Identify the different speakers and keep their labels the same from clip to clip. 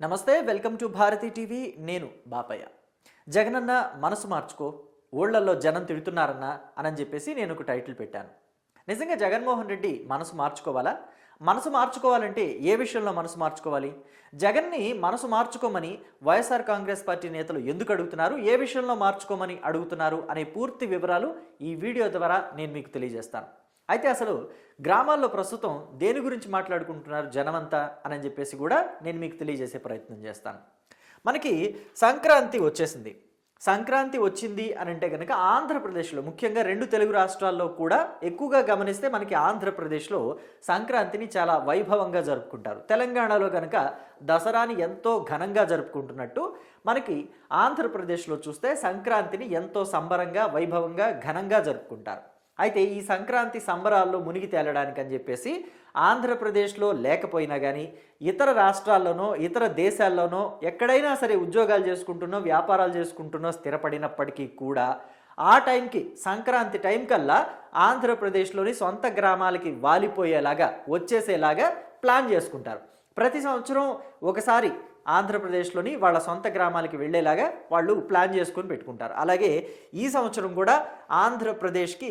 Speaker 1: నమస్తే welcome to Bharati TV. నేను బాపయ్య. జగనన్న మనసు మార్చుకో. ఊళ్ళల్లో జనం తిడుతున్నారన్న అని చెప్పేసి నేను ఒక టైటిల్ పెట్టాను. నిజంగా జగన్మోహన్ రెడ్డి మనసు మార్చుకోవాలా? మనసు మార్చుకోవాలంటే ఏ విషయంలో మనసు మార్చుకోవాలి? జగన్ని మనసు మార్చుకోమని వైఎస్ఆర్ కాంగ్రెస్ పార్టీ నేతలు ఎందుకు అడుగుతున్నారు? ఏ విషయంలో మార్చుకోమని అడుగుతున్నారు? అనే పూర్తి వివరాలు ఈ వీడియో ద్వారా నేను మీకు తెలియజేస్తాను. అయితే అసలు గ్రామాల్లో ప్రస్తుతం దేని గురించి మాట్లాడుకుంటున్నారు జనమంతా అని చెప్పేసి కూడా నేను మీకు తెలియజేసే ప్రయత్నం చేస్తాను. మనకి సంక్రాంతి వచ్చేసింది. సంక్రాంతి వచ్చింది అని అంటే కనుక ఆంధ్రప్రదేశ్లో ముఖ్యంగా రెండు తెలుగు రాష్ట్రాల్లో కూడా ఎక్కువగా గమనిస్తే మనకి ఆంధ్రప్రదేశ్లో సంక్రాంతిని చాలా వైభవంగా జరుపుకుంటారు. తెలంగాణలో కనుక దసరాని ఎంతో ఘనంగా జరుపుకుంటున్నట్టు మనకి ఆంధ్రప్రదేశ్లో చూస్తే సంక్రాంతిని ఎంతో సంబరంగా వైభవంగా ఘనంగా జరుపుకుంటారు. అయితే ఈ సంక్రాంతి సంబరాల్లో మునిగి తేలడానికి అని చెప్పేసి ఆంధ్రప్రదేశ్లో లేకపోయినా కానీ ఇతర రాష్ట్రాల్లోనో ఇతర దేశాల్లోనో ఎక్కడైనా సరే ఉద్యోగాలు చేసుకుంటున్నో వ్యాపారాలు చేసుకుంటున్నో స్థిరపడినప్పటికీ కూడా ఆ టైంకి సంక్రాంతి టైం కల్లా ఆంధ్రప్రదేశ్లోని సొంత గ్రామాలకి వాలిపోయేలాగా వచ్చేసేలాగా ప్లాన్ చేసుకుంటారు. ప్రతి సంవత్సరం ఒకసారి ఆంధ్రప్రదేశ్లోని వాళ్ళ సొంత గ్రామాలకి వెళ్ళేలాగా వాళ్ళు ప్లాన్ చేసుకొని పెట్టుకుంటారు. అలాగే ఈ సంవత్సరం కూడా ఆంధ్రప్రదేశ్కి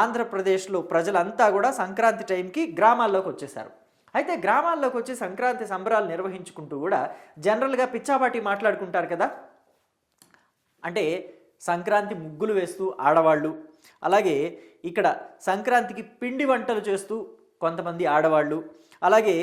Speaker 1: ఆంధ్రప్రదేశ్లో ప్రజలంతా కూడా సంక్రాంతి టైంకి గ్రామాల్లోకి వచ్చేసారు అయితే గ్రామాల్లోకి వచ్చి సంక్రాంతి సంబరాలు నిర్వహించుకుంటూ కూడా జనరల్గా పిచ్చాపాటి మాట్లాడుకుంటారు కదా? అంటే సంక్రాంతి ముగ్గులు వేస్తూ ఆడవాళ్ళు అలాగే ఇక్కడ సంక్రాంతికి పిండి వంటలు చేస్తూ కొంతమంది ఆడవాళ్ళు అలాగే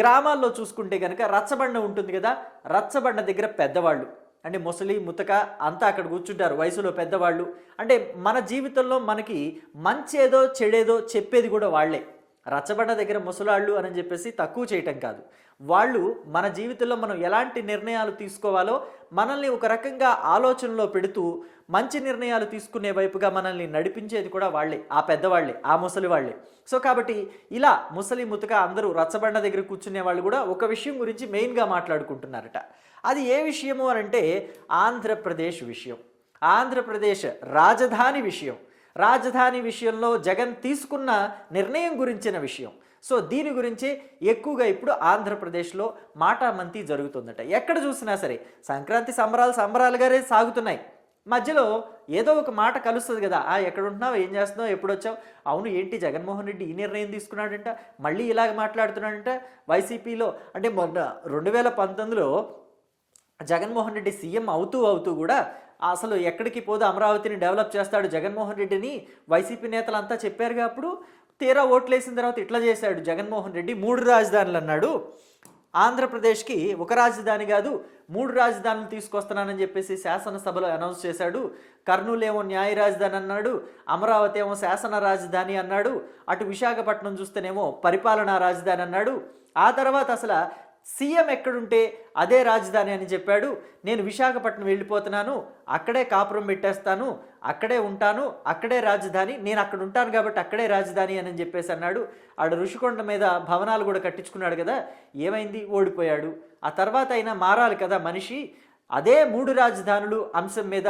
Speaker 1: గ్రామాల్లో చూసుకుంటే కనుక రచ్చబండ ఉంటుంది కదా? రచ్చబండ దగ్గర పెద్దవాళ్ళు. అంటే ముసలి ముతక అంతా అక్కడ కూర్చుంటారు వయసులో పెద్దవాళ్ళు. అంటే మన జీవితంలో మనకి మంచేదో చెడేదో చెప్పేది కూడా వాళ్ళే. రచ్చబండ దగ్గర ముసలాళ్ళు అని చెప్పేసి తక్కువ చేయటం కాదు. వాళ్ళు మన జీవితంలో మనం ఎలాంటి నిర్ణయాలు తీసుకోవాలో మనల్ని ఒక రకంగా ఆలోచనలో పెడుతూ మంచి నిర్ణయాలు తీసుకునే వైపుగా మనల్ని నడిపించేది కూడా వాళ్ళే. ఆ పెద్దవాళ్ళే ఆ ముసలి వాళ్ళే. సో కాబట్టి ఇలా ముసలి ముతక అందరూ రచ్చబండ దగ్గర కూర్చునే వాళ్ళు కూడా ఒక విషయం గురించి మెయిన్గా మాట్లాడుకుంటున్నారట. అది ఏ విషయము అని అంటే ఆంధ్రప్రదేశ్ విషయం. ఆంధ్రప్రదేశ్ రాజధాని విషయం. రాజధాని విషయంలో జగన్ తీసుకున్న నిర్ణయం గురించిన విషయం. సో దీని గురించి ఎక్కువగా ఇప్పుడు ఆంధ్రప్రదేశ్లో మాటామంతి జరుగుతుందట. ఎక్కడ చూసినా సరే సంక్రాంతి సంబరాలు సంబరాలుగానే సాగుతున్నాయి. మధ్యలో ఏదో ఒక మాట కలుస్తుంది కదా ఆ ఎక్కడ ఉంటున్నావు ఏం చేస్తున్నావు? ఎప్పుడు వచ్చావు అవును ఏంటి జగన్మోహన్ రెడ్డి ఈ నిర్ణయం తీసుకున్నాడంట మళ్ళీ ఇలాగ మాట్లాడుతున్నాడంట వైసీపీలో. అంటే మొన్న రెండు వేల పంతొమ్మిదిలో జగన్మోహన్ రెడ్డి సీఎం అవుతూ అవుతూ కూడా అసలు ఎక్కడికి పోదు అమరావతిని డెవలప్ చేస్తాడు జగన్మోహన్ రెడ్డిని. వైసీపీ నేతలంతా చెప్పారుగా అప్పుడు తీరా ఓట్లేసిన తర్వాత ఇట్లా చేశాడు జగన్మోహన్ రెడ్డి మూడు రాజధానులు అన్నాడు. ఆంధ్రప్రదేశ్కి ఒక రాజధాని కాదు మూడు రాజధానులు తీసుకొస్తున్నానని చెప్పేసి శాసనసభలో అనౌన్స్ చేశాడు. కర్నూలు ఏమో న్యాయ రాజధాని అన్నాడు అమరావతి ఏమో శాసన రాజధాని అన్నాడు అటు విశాఖపట్నం చూస్తేనేమో పరిపాలనా రాజధాని అన్నాడు. ఆ తర్వాత అసలు సీఎం ఎక్కడుంటే అదే రాజధాని అని చెప్పాడు. నేను విశాఖపట్నం వెళ్ళిపోతున్నాను. అక్కడే కాపురం పెట్టేస్తాను. అక్కడే ఉంటాను. అక్కడే రాజధాని. నేను అక్కడ ఉంటాను కాబట్టి అక్కడే రాజధాని అని చెప్పేసి అన్నాడు. ఆడ ఋషికొండ మీద భవనాలు కూడా కట్టించుకున్నాడు కదా. ఏమైంది? ఓడిపోయాడు. ఆ తర్వాత అయినా మారాలి కదా మనిషి. అదే మూడు రాజధానులు అంశం మీద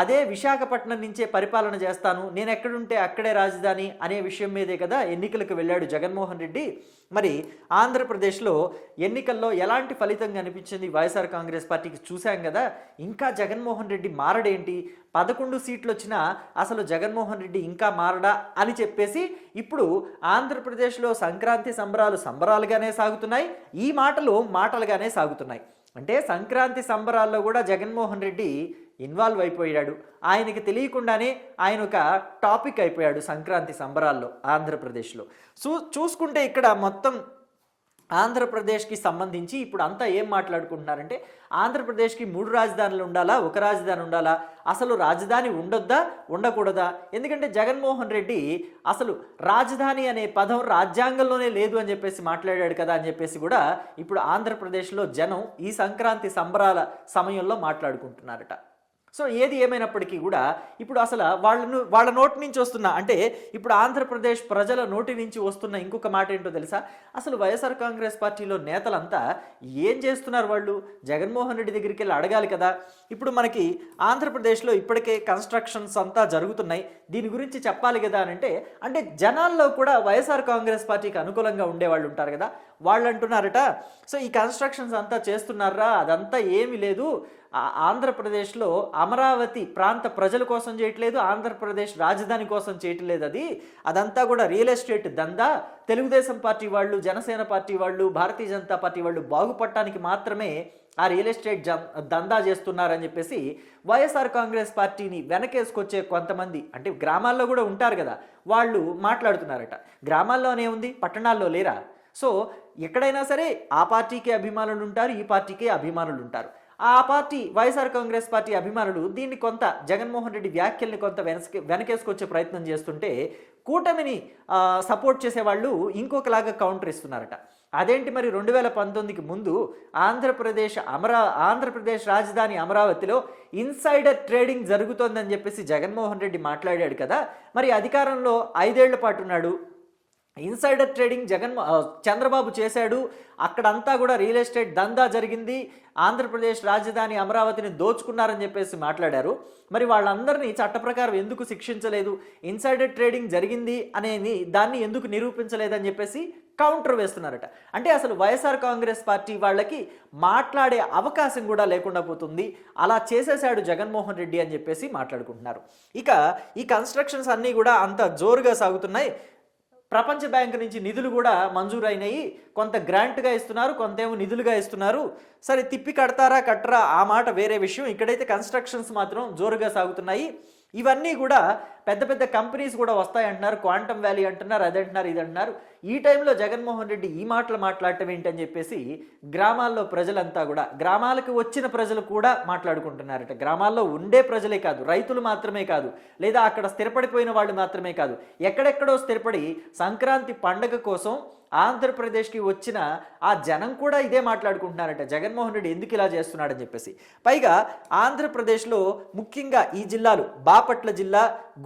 Speaker 1: అదే విశాఖపట్నం నుంచే పరిపాలన చేస్తాను నేను ఎక్కడుంటే అక్కడే రాజధాని అనే విషయం మీదే కదా ఎన్నికలకు వెళ్ళాడు జగన్మోహన్ రెడ్డి. మరి ఆంధ్రప్రదేశ్లో ఎన్నికల్లో ఎలాంటి ఫలితం కనిపించింది? వైఎస్ఆర్ కాంగ్రెస్ పార్టీకి చూశాం కదా ఇంకా జగన్మోహన్ రెడ్డి మారడేంటి? పదకొండు సీట్లు వచ్చినా అసలు జగన్మోహన్ రెడ్డి ఇంకా మారడా అని చెప్పేసి ఇప్పుడు ఆంధ్రప్రదేశ్లో సంక్రాంతి సంబరాలు సంబరాలుగానే సాగుతున్నాయి ఈ మాటలు మాటలుగానే సాగుతున్నాయి. అంటే సంక్రాంతి సంబరాల్లో కూడా జగన్మోహన్ రెడ్డి ఇన్వాల్వ్ అయిపోయాడు. ఆయనకి తెలియకుండానే ఆయన ఒక టాపిక్ అయిపోయాడు సంక్రాంతి సంబరాల్లో ఆంధ్రప్రదేశ్లో. చూ చూసుకుంటే ఇక్కడ మొత్తం ఆంధ్రప్రదేశ్కి సంబంధించి ఇప్పుడు అంతా ఏం మాట్లాడుకుంటున్నారంటే ఆంధ్రప్రదేశ్కి మూడు రాజధానులు ఉండాలా ఒక రాజధాని ఉండాలా? అసలు రాజధాని ఉండొద్దా ఉండకూడదా? ఎందుకంటే జగన్మోహన్ రెడ్డి అసలు రాజధాని అనే పదం రాజ్యాంగంలోనే లేదు అని చెప్పేసి మాట్లాడాడు కదా అని చెప్పేసి కూడా ఇప్పుడు ఆంధ్రప్రదేశ్లో జనం ఈ సంక్రాంతి సంబరాల సమయంలో మాట్లాడుకుంటున్నారట. సో ఏది ఏమైనప్పటికీ కూడా ఇప్పుడు అసలు వాళ్ళను వాళ్ళ నోటి నుంచి వస్తున్న అంటే ఇప్పుడు ఆంధ్రప్రదేశ్ ప్రజల నోటి నుంచి వస్తున్న ఇంకొక మాట ఏంటో తెలుసా? అసలు వైఎస్ఆర్ కాంగ్రెస్ పార్టీలో నేతలంతా ఏం చేస్తున్నారు వాళ్ళు? జగన్మోహన్ రెడ్డి దగ్గరికి వెళ్ళి అడగాలి కదా. ఇప్పుడు మనకి ఆంధ్రప్రదేశ్లో ఇప్పటికే కన్స్ట్రక్షన్స్ అంతా జరుగుతున్నాయి. దీని గురించి చెప్పాలి కదా అని అంటే అంటే జనాల్లో కూడా వైఎస్ఆర్ కాంగ్రెస్ పార్టీకి అనుకూలంగా ఉండేవాళ్ళు ఉంటారు కదా. వాళ్ళు అంటున్నారట సో ఈ కన్స్ట్రక్షన్స్ అంతా చేస్తున్నారా? అదంతా ఏమీ లేదు. ఆంధ్రప్రదేశ్లో అమరావతి ప్రాంత ప్రజల కోసం చేయట్లేదు ఆంధ్రప్రదేశ్ రాజధాని కోసం చేయట్లేదు అది. అదంతా కూడా రియల్ ఎస్టేట్ దందా. తెలుగుదేశం పార్టీ వాళ్ళు జనసేన పార్టీ వాళ్ళు భారతీయ జనతా పార్టీ వాళ్ళు బాగుపడటానికి మాత్రమే ఆ రియల్ ఎస్టేట్ జం దందా చేస్తున్నారని చెప్పేసి వైఎస్ఆర్ కాంగ్రెస్ పార్టీని వెనకేసుకొచ్చే కొంతమంది అంటే గ్రామాల్లో కూడా ఉంటారు కదా వాళ్ళు మాట్లాడుతున్నారట. గ్రామాల్లోనే ఉంది పట్టణాల్లో లేరా? సో ఎక్కడైనా సరే ఆ పార్టీకి అభిమానులు ఉంటారు ఈ పార్టీకి అభిమానులు ఉంటారు. ఆ పార్టీ వైఎస్ఆర్ కాంగ్రెస్ పార్టీ అభిమానులు దీన్ని కొంత జగన్మోహన్ రెడ్డి వ్యాఖ్యల్ని కొంత వెనకే వెనకేసుకొచ్చే ప్రయత్నం చేస్తుంటే కూటమిని సపోర్ట్ చేసేవాళ్ళు ఇంకొకలాగా కౌంటర్ ఇస్తున్నారట. అదేంటి మరి రెండు వేల పంతొమ్మిదికి ముందు ఆంధ్రప్రదేశ్ అమరా ఆంధ్రప్రదేశ్ రాజధాని అమరావతిలో ఇన్సైడర్ ట్రేడింగ్ జరుగుతోందని చెప్పేసి జగన్మోహన్ రెడ్డి మాట్లాడాడు కదా. మరి అధికారంలో ఐదేళ్ళ పాటు ఉన్నాడు. ఇన్సైడర్ ట్రేడింగ్ జగన్ చంద్రబాబు చేశాడు. అక్కడంతా కూడా రియల్ ఎస్టేట్ దందా జరిగింది. ఆంధ్రప్రదేశ్ రాజధాని అమరావతిని దోచుకున్నారని చెప్పేసి మాట్లాడారు. మరి వాళ్ళందరినీ చట్ట ప్రకారం ఎందుకు శిక్షించలేదు? ఇన్సైడర్ ట్రేడింగ్ జరిగింది అనేది దాన్ని ఎందుకు నిరూపించలేదని చెప్పేసి కౌంటర్ వేస్తున్నారట. అంటే అసలు వైఎస్ఆర్ కాంగ్రెస్ పార్టీ వాళ్ళకి మాట్లాడే అవకాశం కూడా లేకుండా పోతుంది. అలా చేసేశాడు జగన్మోహన్ రెడ్డి అని చెప్పేసి మాట్లాడుకుంటున్నారు. ఇక ఈ కన్స్ట్రక్షన్స్ అన్నీ కూడా అంత జోరుగా సాగుతున్నాయి. ప్రపంచ బ్యాంక్ నుంచి నిధులు కూడా మంజూరైనాయి. కొంత గ్రాంట్గా ఇస్తున్నారు కొంతేమో నిధులుగా ఇస్తున్నారు. సరే తిప్పి కడతారా కట్టరా ఆ మాట వేరే విషయం. ఇక్కడైతే కన్స్ట్రక్షన్స్ మాత్రం జోరుగా సాగుతున్నాయి. ఇవన్నీ కూడా పెద్ద పెద్ద కంపెనీస్ కూడా వస్తాయంటున్నారు. క్వాంటమ్ వ్యాలీ అంటున్నారు అది అంటున్నారు ఇది అంటున్నారు ఈ టైంలో జగన్మోహన్ రెడ్డి ఈ మాటలు మాట్లాడటం ఏంటని చెప్పేసి గ్రామాల్లో ప్రజలంతా కూడా గ్రామాలకు వచ్చిన ప్రజలు కూడా మాట్లాడుకుంటున్నారట. గ్రామాల్లో ఉండే ప్రజలే కాదు రైతులు మాత్రమే కాదు లేదా అక్కడ స్థిరపడిపోయిన వాళ్ళు మాత్రమే కాదు. ఎక్కడెక్కడో స్థిరపడి సంక్రాంతి పండగ కోసం ఆంధ్రప్రదేశ్కి వచ్చిన ఆ జనం కూడా ఇదే మాట్లాడుకుంటున్నారట. జగన్మోహన్ రెడ్డి ఎందుకు ఇలా చేస్తున్నాడని చెప్పేసి. పైగా ఆంధ్రప్రదేశ్లో ముఖ్యంగా ఈ జిల్లాలు బాపట్ల జిల్లా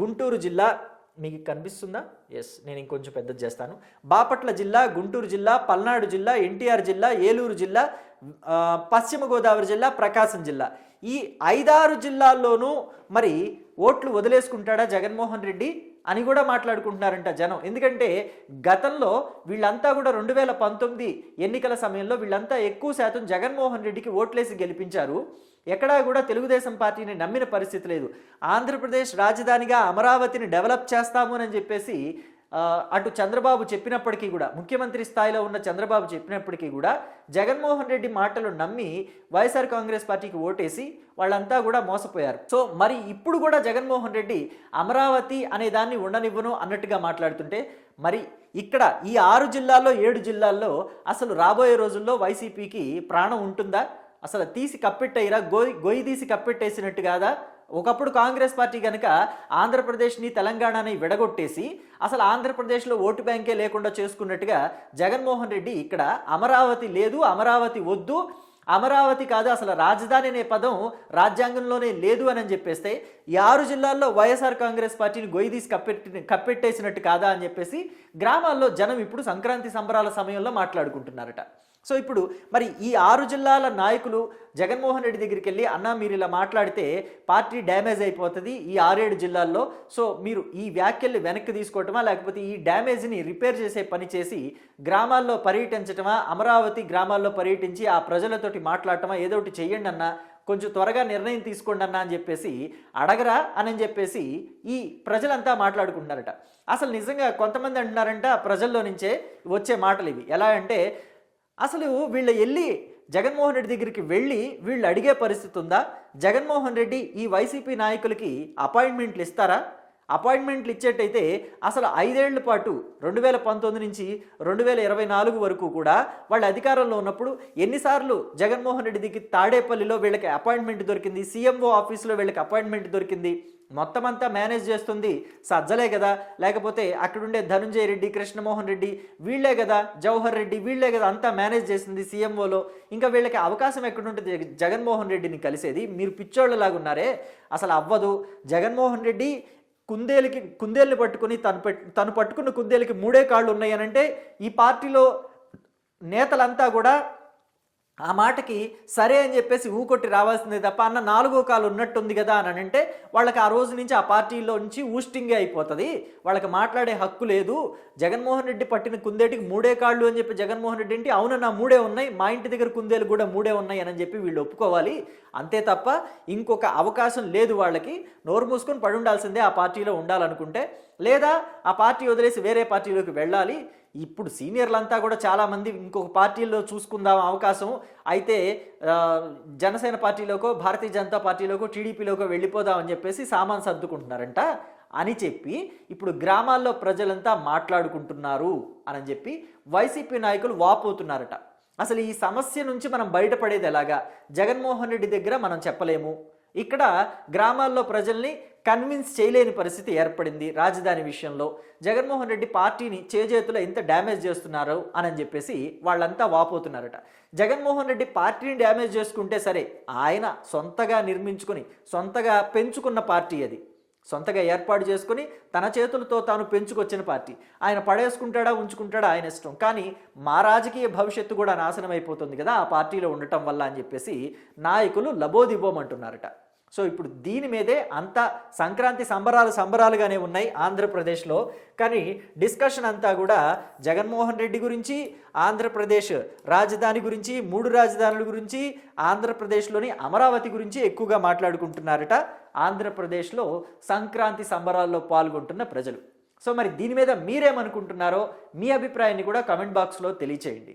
Speaker 1: గుంటూరు జిల్లా మీకు కనిపిస్తుందా? ఎస్ నేను ఇంకొంచెం పెద్దది చేస్తాను. బాపట్ల జిల్లా గుంటూరు జిల్లా పల్నాడు జిల్లా ఎన్టీఆర్ జిల్లా ఏలూరు జిల్లా పశ్చిమ గోదావరి జిల్లా ప్రకాశం జిల్లా. ఈ ఐదారు జిల్లాల్లోనూ మరి ఓట్లు వదిలేసుకుంటాడా జగన్మోహన్ రెడ్డి అని కూడా మాట్లాడుకుంటున్నారంట జనం. ఎందుకంటే గతంలో వీళ్ళంతా కూడా రెండు వేల పంతొమ్మిది ఎన్నికల సమయంలో వీళ్ళంతా ఎక్కువ శాతం జగన్మోహన్ రెడ్డికి ఓట్లేసి గెలిపించారు. ఎక్కడా కూడా తెలుగుదేశం పార్టీని నమ్మిన పరిస్థితి లేదు. ఆంధ్రప్రదేశ్ రాజధానిగా అమరావతిని డెవలప్ చేస్తాము అని చెప్పేసి అటు చంద్రబాబు చెప్పినప్పటికీ కూడా ముఖ్యమంత్రి స్థాయిలో ఉన్న చంద్రబాబు చెప్పినప్పటికీ కూడా జగన్మోహన్ రెడ్డి మాటలు నమ్మి వైఎస్ఆర్ కాంగ్రెస్ పార్టీకి ఓటేసి వాళ్ళంతా కూడా మోసపోయారు. సో మరి ఇప్పుడు కూడా జగన్మోహన్ రెడ్డి అమరావతి అనే దాన్ని ఉండనివ్వను అన్నట్టుగా మాట్లాడుతుంటే మరి ఇక్కడ ఈ ఆరు జిల్లాల్లో ఏడు జిల్లాల్లో అసలు రాబోయే రోజుల్లో వైసీపీకి ప్రాణం ఉంటుందా? అసలు తీసి కప్పెట్టయిరా? గోయి గొయ్యి తీసి కప్పెట్టేసినట్టు కాదా? ఒకప్పుడు కాంగ్రెస్ పార్టీ కనుక ఆంధ్రప్రదేశ్ని తెలంగాణని విడగొట్టేసి అసలు ఆంధ్రప్రదేశ్లో ఓటు బ్యాంకే లేకుండా చేసుకున్నట్టుగా జగన్మోహన్ రెడ్డి ఇక్కడ అమరావతి లేదు అమరావతి వద్దు అమరావతి కాదు అసలు రాజధాని అనే పదం రాజ్యాంగంలోనే లేదు అని అని చెప్పేస్తే ఈ ఆరు జిల్లాల్లో వైఎస్ఆర్ కాంగ్రెస్ పార్టీని గొయ్యి తీసి కప్పెట్టి కప్పెట్టేసినట్టు కాదా అని చెప్పేసి గ్రామాల్లో జనం ఇప్పుడు సంక్రాంతి సంబరాల సమయంలో మాట్లాడుకుంటున్నారట. సో ఇప్పుడు మరి ఈ ఆరు జిల్లాల నాయకులు జగన్మోహన్ రెడ్డి దగ్గరికి వెళ్ళి అన్నా మీరు ఇలా మాట్లాడితే పార్టీ డ్యామేజ్ అయిపోతుంది ఈ ఆరేడు జిల్లాల్లో. సో మీరు ఈ వ్యాఖ్యల్ని వెనక్కి తీసుకోవటమా? లేకపోతే ఈ డ్యామేజ్ని రిపేర్ చేసే పని చేసి గ్రామాల్లో పర్యటించటమా? అమరావతి గ్రామాల్లో పర్యటించి ఆ ప్రజలతోటి మాట్లాడటమా? ఏదో ఒకటి చెయ్యండి అన్న. కొంచెం త్వరగా నిర్ణయం తీసుకోండి అన్నా అని చెప్పేసి అడగరా అని చెప్పేసి ఈ ప్రజలంతా మాట్లాడుకుంటున్నారట. అసలు నిజంగా కొంతమంది అంటున్నారంట ప్రజల్లో నుంచే వచ్చే మాటలు ఇవి. ఎలా అంటే అసలు వీళ్ళ వెళ్ళి జగన్మోహన్ రెడ్డి దగ్గరికి వెళ్ళి వీళ్ళు అడిగే పరిస్థితి ఉందా? జగన్మోహన్ రెడ్డి ఈ వైసీపీ నాయకులకి అపాయింట్మెంట్లు ఇస్తారా? అపాయింట్మెంట్లు ఇచ్చేట్టయితే అసలు ఐదేళ్ళ పాటు రెండు వేల పంతొమ్మిది నుంచి రెండు వేల ఇరవై నాలుగు వరకు కూడా వాళ్ళ అధికారంలో ఉన్నప్పుడు ఎన్నిసార్లు జగన్మోహన్ రెడ్డి దిగి తాడేపల్లిలో వీళ్ళకి అపాయింట్మెంట్ దొరికింది సీఎంఓ ఆఫీసులో వీళ్ళకి అపాయింట్మెంట్ దొరికింది. మొత్తం అంతా మేనేజ్ చేస్తుంది సజ్జలే కదా. లేకపోతే అక్కడుండే ధనుంజయ రెడ్డి కృష్ణమోహన్ రెడ్డి వీళ్ళే కదా జవహర్ రెడ్డి వీళ్ళే కదా అంతా మేనేజ్ చేసింది సీఎంఓలో. ఇంకా వీళ్ళకి అవకాశం ఎక్కడుంటుంది? జగన్మోహన్ రెడ్డిని కలిసేది మీరు పిచ్చోళ్ళలాగా ఉన్నారే అసలు అవ్వదు. జగన్మోహన్ రెడ్డి కుందేలుకి కుందేలుని పట్టుకుని తను పెట్ తను పట్టుకున్న కుందేలుకి మూడే కాళ్ళు ఉన్నాయనంటే ఈ పార్టీలో నేతలంతా కూడా ఆ మాటకి సరే అని చెప్పేసి ఊకొట్టి రావాల్సిందే తప్ప అన్న నాలుగో కాలు ఉన్నట్టుంది కదా అని అంటే వాళ్ళకి ఆ రోజు నుంచి ఆ పార్టీలో నుంచి ఊస్టింగే అయిపోతుంది. వాళ్ళకి మాట్లాడే హక్కు లేదు. జగన్మోహన్ రెడ్డి పట్టిన కుందేటికి మూడే కాళ్ళు అని చెప్పి జగన్మోహన్ రెడ్డి ఏంటి అవునన్నా మూడే ఉన్నాయి మా ఇంటి దగ్గర కుందేలు కూడా మూడే ఉన్నాయి అని చెప్పి వీళ్ళు ఒప్పుకోవాలి. అంతే తప్ప ఇంకొక అవకాశం లేదు వాళ్ళకి. నోరు మూసుకొని పడి ఉండాల్సిందే ఆ పార్టీలో ఉండాలనుకుంటే. లేదా ఆ పార్టీ వదిలేసి వేరే పార్టీలోకి వెళ్ళాలి. ఇప్పుడు సీనియర్లంతా కూడా చాలామంది ఇంకొక పార్టీలో చూసుకుందాం అవకాశం. అయితే జనసేన పార్టీలోకో భారతీయ జనతా పార్టీలోకో టీడీపీలోకో వెళ్ళిపోదాం అని చెప్పేసి సామాన్ సర్దుకుంటున్నారంట అని చెప్పి ఇప్పుడు గ్రామాల్లో ప్రజలంతా మాట్లాడుకుంటున్నారు అని చెప్పి వైసీపీ నాయకులు వాపోతున్నారట. అసలు ఈ సమస్య నుంచి మనం బయటపడేది ఎలాగా? జగన్మోహన్ రెడ్డి దగ్గర మనం చెప్పలేము. ఇక్కడ గ్రామాల్లో ప్రజల్ని కన్విన్స్ చేయలేని పరిస్థితి ఏర్పడింది రాజధాని విషయంలో. జగన్మోహన్ రెడ్డి పార్టీని చేజేతులు ఎంత డ్యామేజ్ చేస్తున్నారు అని చెప్పేసి వాళ్ళంతా వాపోతున్నారట. జగన్మోహన్ రెడ్డి పార్టీని డ్యామేజ్ చేసుకుంటే సరే ఆయన సొంతగా నిర్మించుకొని సొంతగా పెంచుకున్న పార్టీ అది. సొంతగా ఏర్పాటు చేసుకుని తన చేతులతో తాను పెంచుకొచ్చిన పార్టీ. ఆయన పడేసుకుంటాడా ఉంచుకుంటాడా ఆయన ఇష్టం. కానీ మా రాజకీయ భవిష్యత్తు కూడా నాశనం అయిపోతుంది కదా ఆ పార్టీలో ఉండటం వల్ల అని చెప్పేసి నాయకులు లబోదిబోమంటున్నారట. సో ఇప్పుడు దీని మీదే అంత సంక్రాంతి సంబరాలు సంబరాలుగానే ఉన్నాయి ఆంధ్రప్రదేశ్లో. కానీ డిస్కషన్ అంతా కూడా జగన్మోహన్ రెడ్డి గురించి ఆంధ్రప్రదేశ్ రాజధాని గురించి మూడు రాజధానుల గురించి ఆంధ్రప్రదేశ్లోని అమరావతి గురించి ఎక్కువగా మాట్లాడుకుంటున్నారట ఆంధ్రప్రదేశ్లో సంక్రాంతి సంబరాల్లో పాల్గొంటున్న ప్రజలు. సో మరి దీని మీద మీరేమనుకుంటున్నారో మీ అభిప్రాయాన్ని కూడా కమెంట్ బాక్స్లో తెలియచేయండి.